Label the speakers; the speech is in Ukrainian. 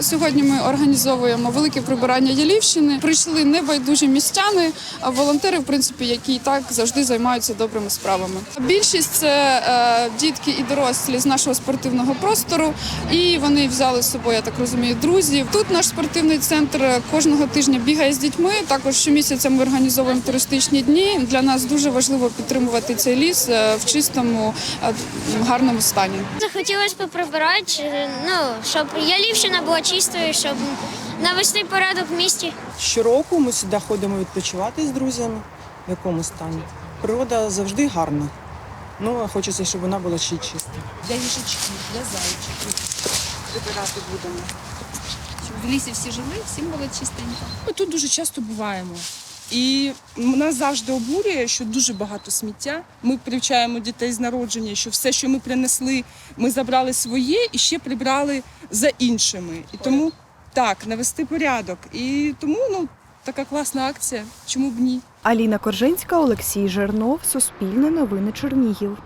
Speaker 1: Сьогодні ми організовуємо велике прибирання Ялівщини. Прийшли небайдужі містяни, а волонтери, в принципі, які і так завжди займаються добрими справами. Більшість це е, дітки і дорослі з нашого спортивного простору, і вони взяли з собою, я так розумію, друзів. Тут наш спортивний центр кожного тижня бігає з дітьми. Також щомісяця ми організовуємо туристичні дні. Для нас дуже важливо підтримувати цей ліс е, в чистому, е, гарному стані.
Speaker 2: Захотілося поприбирати, ну, щоб Ялівщина була чистою, щоб навести порядок в місті.
Speaker 3: Щороку ми сюди ходимо відпочивати з друзями, в якому стані. Природа завжди гарна. Ну, а хочеться, щоб вона була ще чиста.
Speaker 4: для їжачків, для зайчиків.
Speaker 3: Прибирати будемо.
Speaker 4: Щоб в лісі всі жили, всім було чистенько. Ми тут дуже часто буваємо. І нас завжди обурює, що дуже багато сміття. Ми привчаємо дітей з народження, що все, що ми принесли, ми забрали своє і ще прибрали за іншими. І тому так, навести порядок. І тому ну така класна акція. Чому б ні?
Speaker 5: Аліна Коржинська, Олексій Жернов, Суспільне новини Чернігів.